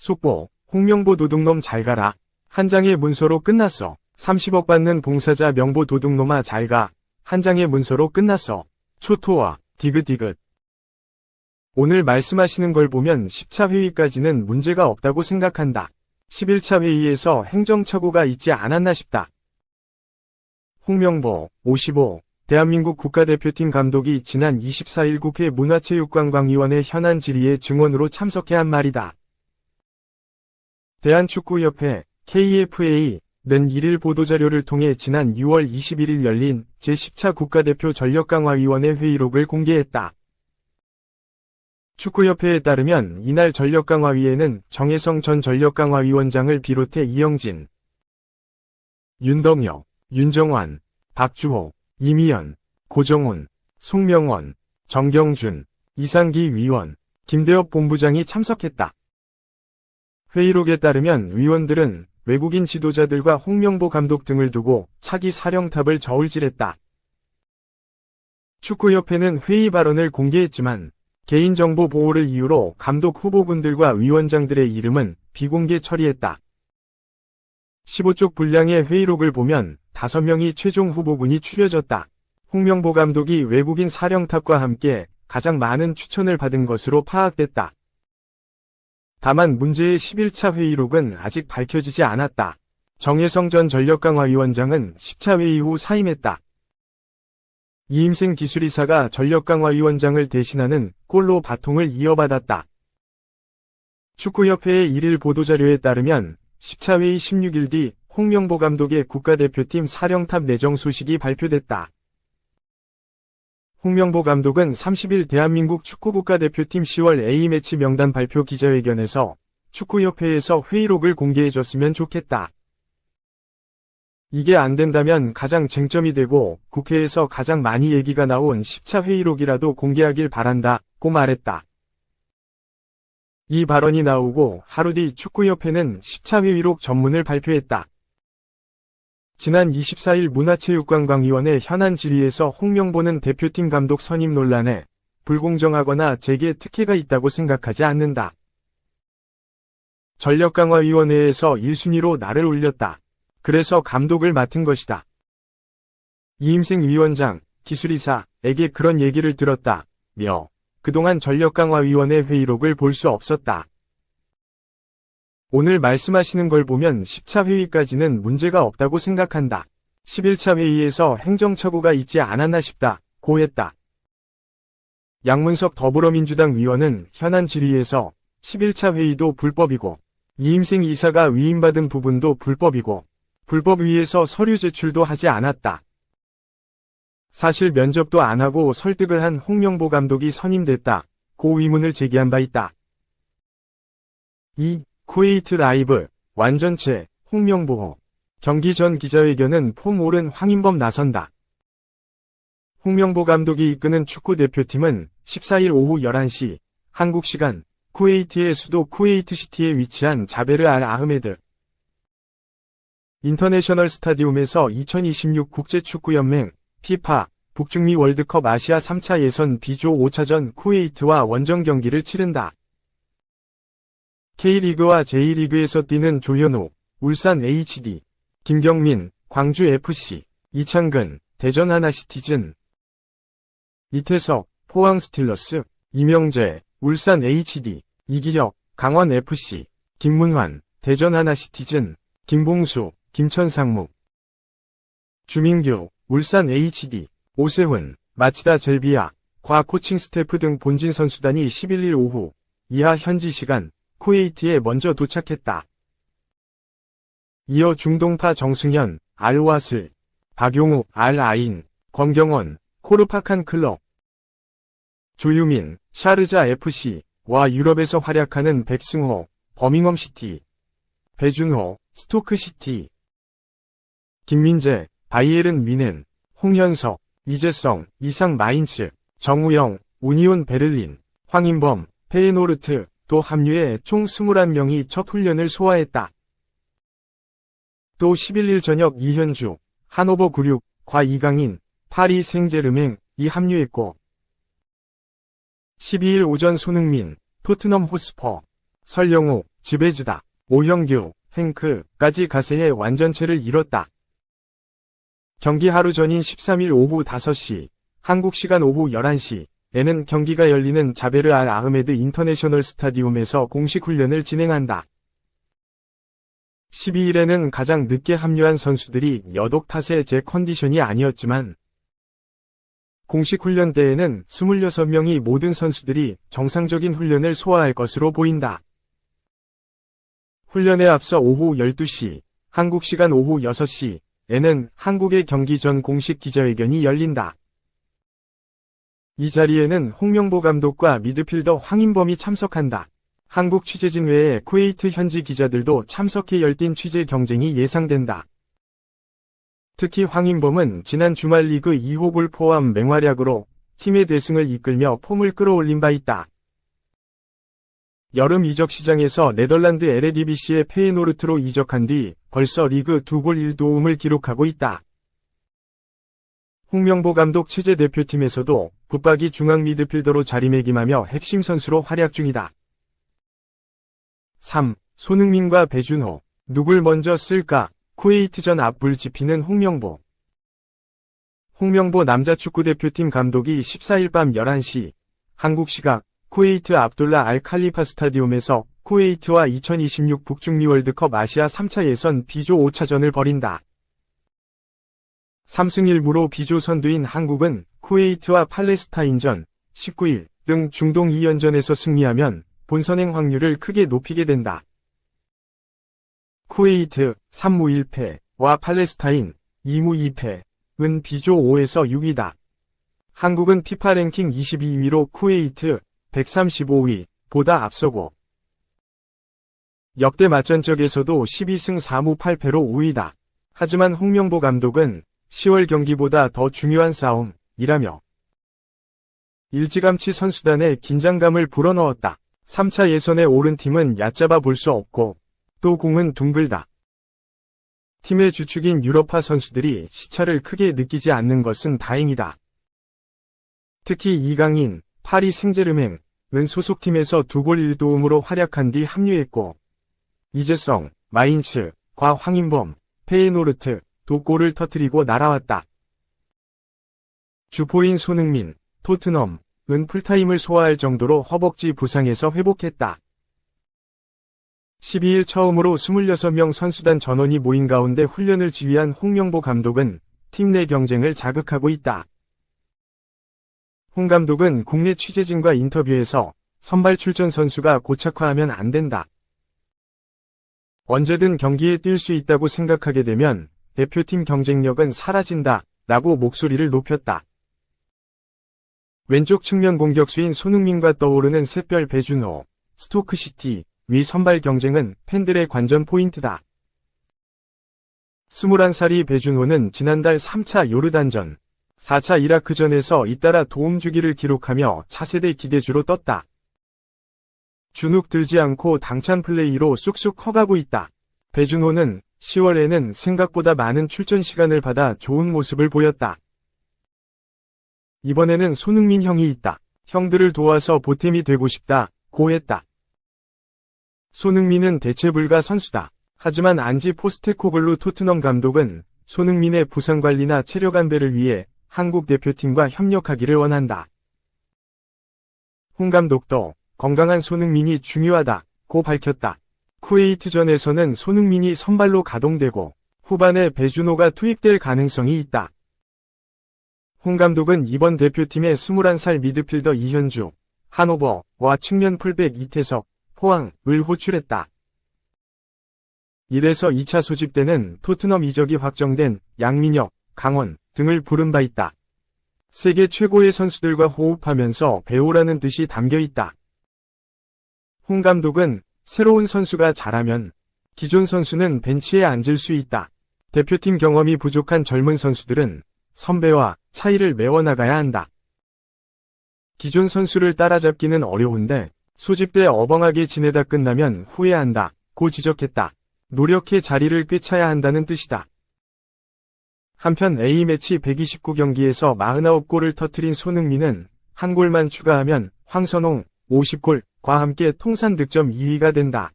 속보, 홍명보 도둑놈 잘 가라. 한 장의 문서로 끝났어. 30억 받는 봉사자 명보 도둑놈아 잘 가. 한 장의 문서로 끝났어. 초토화, 디귿디귿. 오늘 말씀하시는 걸 보면 10차 회의까지는 문제가 없다고 생각한다. 11차 회의에서 행정착오가 있지 않았나 싶다. 홍명보, 55, 대한민국 국가대표팀 감독이 지난 24일 국회 문화체육관광위원회 현안 질의에 증언으로 참석해 한 말이다. 대한축구협회, KFA, 는 1일 보도자료를 통해 지난 6월 21일 열린 제10차 국가대표 전력강화위원회 회의록을 공개했다. 축구협회에 따르면 이날 전력강화위에는 정혜성 전 전력강화위원장을 비롯해 이영진, 윤덕혁, 윤정환, 박주호, 이미연, 고정훈, 송명원, 정경준, 이상기 위원, 김대엽 본부장이 참석했다. 회의록에 따르면 위원들은 외국인 지도자들과 홍명보 감독 등을 두고 차기 사령탑을 저울질했다. 축구협회는 회의 발언을 공개했지만 개인정보 보호를 이유로 감독 후보군들과 위원장들의 이름은 비공개 처리했다. 15쪽 분량의 회의록을 보면 5명이 최종 후보군이 추려졌다. 홍명보 감독이 외국인 사령탑과 함께 가장 많은 추천을 받은 것으로 파악됐다. 다만 문제의 11차 회의록은 아직 밝혀지지 않았다. 정혜성 전 전력강화위원장은 10차 회의 후 사임했다. 이임생 기술이사가 전력강화위원장을 대신하는 꼴로 바통을 이어받았다. 축구협회의 1일 보도자료에 따르면 10차 회의 16일 뒤 홍명보 감독의 국가대표팀 사령탑 내정 소식이 발표됐다. 홍명보 감독은 30일 대한민국 축구국가대표팀 10월 A매치 명단 발표 기자회견에서 축구협회에서 회의록을 공개해줬으면 좋겠다. 이게 안 된다면 가장 쟁점이 되고 국회에서 가장 많이 얘기가 나온 10차 회의록이라도 공개하길 바란다 고 말했다. 이 발언이 나오고 하루 뒤 축구협회는 10차 회의록 전문을 발표했다. 지난 24일 문화체육관광위원회 현안 질의에서 홍명보는 대표팀 감독 선임 논란에 불공정하거나 제게 특혜가 있다고 생각하지 않는다. 전력강화위원회에서 1순위로 나를 올렸다. 그래서 감독을 맡은 것이다. 이임생 위원장, 기술이사에게 그런 얘기를 들었다. 며 그동안 전력강화위원회 회의록을 볼 수 없었다. 오늘 말씀하시는 걸 보면 10차 회의까지는 문제가 없다고 생각한다. 11차 회의에서 행정착오가 있지 않았나 싶다. 고했다. 양문석 더불어민주당 위원은 현안 질의에서 11차 회의도 불법이고 이임생 이사가 위임받은 부분도 불법이고 불법위에서 서류 제출도 하지 않았다. 사실 면접도 안 하고 설득을 한 홍명보 감독이 선임됐다. 고 의문을 제기한 바 있다. 2. 쿠웨이트 라이브, 완전체, 홍명보호. 경기 전 기자회견은 폼 오른 황인범 나선다. 홍명보 감독이 이끄는 축구 대표팀은 14일 오후 11시, 한국 시간, 쿠웨이트의 수도 쿠웨이트 시티에 위치한 자베르 알 아흐메드. 인터내셔널 스타디움에서 2026 국제축구연맹, 피파, 북중미 월드컵 아시아 3차 예선 B조 5차전 쿠웨이트와 원정 경기를 치른다. K리그와 J리그에서 뛰는 조현우, 울산 HD, 김경민, 광주 FC, 이창근, 대전 하나시티즌, 이태석, 포항 스틸러스, 이명재, 울산 HD, 이기혁, 강원 FC, 김문환, 대전 하나시티즌, 김봉수, 김천상무, 주민규, 울산 HD, 오세훈, 마치다 젤비아, 과 코칭 스태프 등 본진 선수단이 11일 오후 이하 현지 시간 쿠웨이트에 먼저 도착했다. 이어 중동파 정승현, 알와슬, 박용우, 알아인, 권경원, 코르파칸 클럽, 조유민, 샤르자 FC와 유럽에서 활약하는 백승호, 버밍엄 시티, 배준호, 스토크 시티, 김민재, 바이에른 미넨, 홍현석, 이재성, 이상 마인츠, 정우영, 우니온 베를린, 황인범, 페이노르트, 또 합류해 총 21명이 첫 훈련을 소화했다. 또 11일 저녁 이현주, 하노버 96, 과 이강인, 파리 생제르맹, 이 합류했고 12일 오전 손흥민, 토트넘 호스퍼, 설영우, 지베즈다, 오형규, 행크까지 가세의 완전체를 이뤘다. 경기 하루 전인 13일 오후 5시, 한국 시간 오후 11시 에는 경기가 열리는 자베르 알 아흐메드 인터내셔널 스타디움에서 공식 훈련을 진행한다. 12일에는 가장 늦게 합류한 선수들이 여독 탓에 제 컨디션이 아니었지만 공식 훈련 때에는 26명이 모든 선수들이 정상적인 훈련을 소화할 것으로 보인다. 훈련에 앞서 오후 12시, 한국 시간 오후 6시에는 한국의 경기 전 공식 기자회견이 열린다. 이 자리에는 홍명보 감독과 미드필더 황인범이 참석한다. 한국 취재진 외에 쿠웨이트 현지 기자들도 참석해 열띤 취재 경쟁이 예상된다. 특히 황인범은 지난 주말 리그 2호을 포함 맹활약으로 팀의 대승을 이끌며 폼을 끌어올린 바 있다. 여름 이적 시장에서 네덜란드 LADBC의 페이노르트로 이적한 뒤 벌써 리그 2골 1도움을 기록하고 있다. 홍명보 감독 체제 대표팀에서도 붙박이 중앙 미드필더로 자리매김하며 핵심 선수로 활약 중이다. 3. 손흥민과 배준호. 누굴 먼저 쓸까? 쿠웨이트전 앞불 지피는 홍명보. 홍명보 남자축구대표팀 감독이 14일 밤 11시 한국 시각 쿠웨이트 압둘라 알 칼리파 스타디움에서 쿠웨이트와 2026 북중미 월드컵 아시아 3차 예선 B조 5차전을 벌인다. 3승 1무로 B조 선두인 한국은 쿠웨이트와 팔레스타인전 19일 등 중동 2연전에서 승리하면 본선행 확률을 크게 높이게 된다. 쿠웨이트 3무 1패와 팔레스타인 2무 2패은 B조 5에서 6위다. 한국은 피파 랭킹 22위로 쿠웨이트 135위 보다 앞서고 역대 맞전적에서도 12승 4무 8패로 5위다. 하지만 홍명보 감독은 10월 경기보다 더 중요한 싸움이라며 일찌감치 선수단의 긴장감을 불어넣었다. 3차 예선에 오른 팀은 얕잡아 볼 수 없고 또 공은 둥글다. 팀의 주축인 유럽파 선수들이 시차를 크게 느끼지 않는 것은 다행이다. 특히 이강인, 파리 생제르맹 은 소속팀에서 두 골 1도움으로 활약한 뒤 합류했고 이재성, 마인츠, 과 황인범, 페이노르트 두 골을 터뜨리고 날아왔다. 주포인 손흥민, 토트넘은 풀타임을 소화할 정도로 허벅지 부상에서 회복했다. 12일 처음으로 26명 선수단 전원이 모인 가운데 훈련을 지휘한 홍명보 감독은 팀 내 경쟁을 자극하고 있다. 홍 감독은 국내 취재진과 인터뷰에서 선발 출전 선수가 고착화하면 안 된다. 언제든 경기에 뛸 수 있다고 생각하게 되면 대표팀 경쟁력은 사라진다 라고 목소리를 높였다. 왼쪽 측면 공격수인 손흥민과 떠오르는 샛별 배준호, 스토크시티, 위 선발 경쟁은 팬들의 관전 포인트다. 21살이 배준호는 지난달 3차 요르단전, 4차 이라크전에서 잇따라 도움주기를 기록하며 차세대 기대주로 떴다. 주눅 들지 않고 당찬 플레이로 쑥쑥 커가고 있다. 배준호는 10월에는 생각보다 많은 출전 시간을 받아 좋은 모습을 보였다. 이번에는 손흥민 형이 있다. 형들을 도와서 보탬이 되고 싶다. 고했다. 손흥민은 대체 불가 선수다. 하지만 안지 포스테코글루 토트넘 감독은 손흥민의 부상 관리나 체력 안배를 위해 한국 대표팀과 협력하기를 원한다. 홍 감독도 건강한 손흥민이 중요하다 고 밝혔다. 쿠웨이트전에서는 손흥민이 선발로 가동되고 후반에 배준호가 투입될 가능성이 있다. 홍 감독은 이번 대표팀의 21살 미드필더 이현주, 한오버와 측면 풀백 이태석, 포항을 호출했다. 이래서 2차 소집 때는 토트넘 이적이 확정된 양민혁, 강원 등을 부른 바 있다. 세계 최고의 선수들과 호흡하면서 배우라는 뜻이 담겨 있다. 홍 감독은 새로운 선수가 잘하면 기존 선수는 벤치에 앉을 수 있다. 대표팀 경험이 부족한 젊은 선수들은 선배와 차이를 메워나가야 한다. 기존 선수를 따라잡기는 어려운데 소집 때 어벙하게 지내다 끝나면 후회한다. 고 지적했다. 노력해 자리를 꿰차야 한다는 뜻이다. 한편 A매치 129경기에서 49골을 터트린 손흥민은 한 골만 추가하면 황선홍 50골 과 함께 통산 득점 2위가 된다.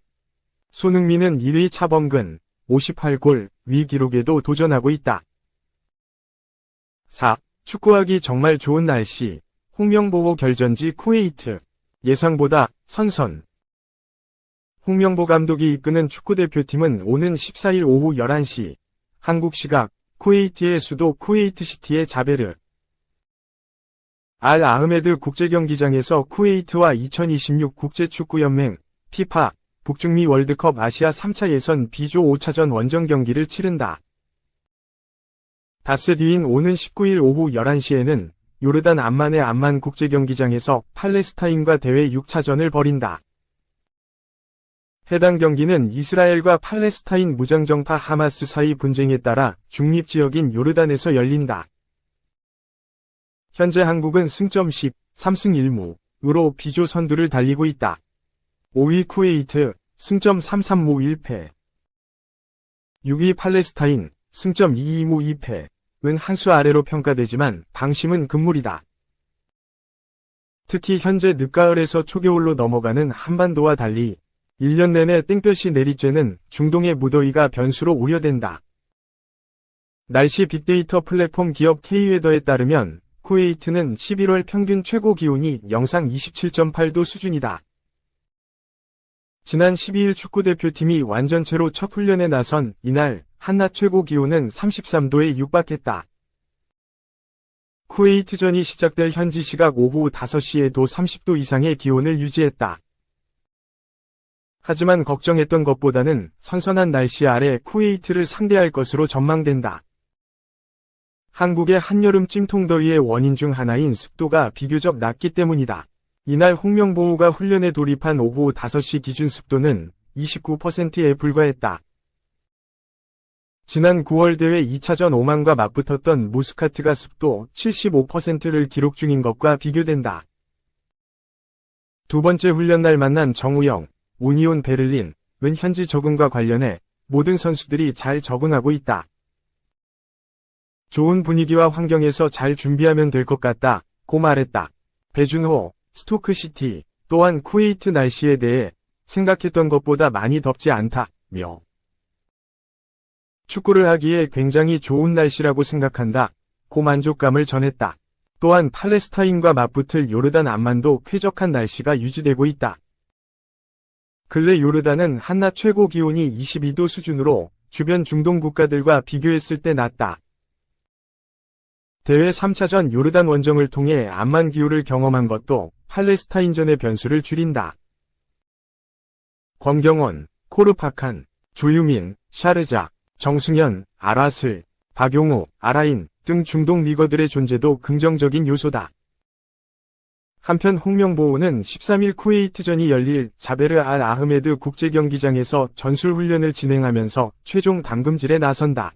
손흥민은 1위 차범근 58골 위 기록에도 도전하고 있다. 4. 축구하기 정말 좋은 날씨. 홍명보호 결전지 쿠웨이트. 예상보다 선선. 홍명보 감독이 이끄는 축구대표팀은 오는 14일 오후 11시 한국 시각 쿠웨이트의 수도 쿠웨이트시티의 자베르 알 아흐메드 국제경기장에서 쿠웨이트와 2026 국제축구연맹 피파 북중미 월드컵 아시아 3차 예선 B조 5차전 원정 경기를 치른다. 닷새 뒤인 오는 19일 오후 11시에는 요르단 암만의 암만 국제경기장에서 팔레스타인과 대회 6차전을 벌인다. 해당 경기는 이스라엘과 팔레스타인 무장정파 하마스 사이 분쟁에 따라 중립지역인 요르단에서 열린다. 현재 한국은 승점 10, 3승 1무으로 비조 선두를 달리고 있다. 5위 쿠웨이트, 승점 33무 1패. 6위 팔레스타인, 승점 22무 2패. 은 한 수 아래로 평가되지만 방심은 금물이다. 특히 현재 늦가을에서 초겨울로 넘어가는 한반도와 달리 1년 내내 땡볕이 내리쬐는 중동의 무더위가 변수로 우려된다. 날씨 빅데이터 플랫폼 기업 K웨더에 따르면 쿠웨이트는 11월 평균 최고 기온이 영상 27.8도 수준이다. 지난 12일 축구대표팀이 완전체로 첫 훈련에 나선 이날 한낮 최고 기온은 33도에 육박했다. 쿠웨이트전이 시작될 현지 시각 오후 5시에도 30도 이상의 기온을 유지했다. 하지만 걱정했던 것보다는 선선한 날씨 아래 쿠웨이트를 상대할 것으로 전망된다. 한국의 한여름 찜통더위의 원인 중 하나인 습도가 비교적 낮기 때문이다. 이날 홍명보호가 훈련에 돌입한 오후 5시 기준 습도는 29%에 불과했다. 지난 9월 대회 2차전 오만과 맞붙었던 무스카트가 습도 75%를 기록 중인 것과 비교된다. 두 번째 훈련 날 만난 정우영, 우니온 베를린은 현지 적응과 관련해 모든 선수들이 잘 적응하고 있다. 좋은 분위기와 환경에서 잘 준비하면 될 것 같다, 고 말했다. 배준호, 스토크시티, 또한 쿠웨이트 날씨에 대해 생각했던 것보다 많이 덥지 않다, 며. 축구를 하기에 굉장히 좋은 날씨라고 생각한다, 고 만족감을 전했다. 또한 팔레스타인과 맞붙을 요르단 암만도 쾌적한 날씨가 유지되고 있다. 근래 요르단은 한낮 최고 기온이 22도 수준으로 주변 중동 국가들과 비교했을 때 낮다. 대회 3차전 요르단 원정을 통해 암만 기후를 경험한 것도 팔레스타인전의 변수를 줄인다. 권경원, 코르파칸, 조유민, 샤르자, 정승현, 아라슬, 박용우, 아라인 등 중동 리거들의 존재도 긍정적인 요소다. 한편 홍명보호는 13일 쿠웨이트전이 열릴 자베르 알 아흐메드 국제경기장에서 전술훈련을 진행하면서 최종 담금질에 나선다.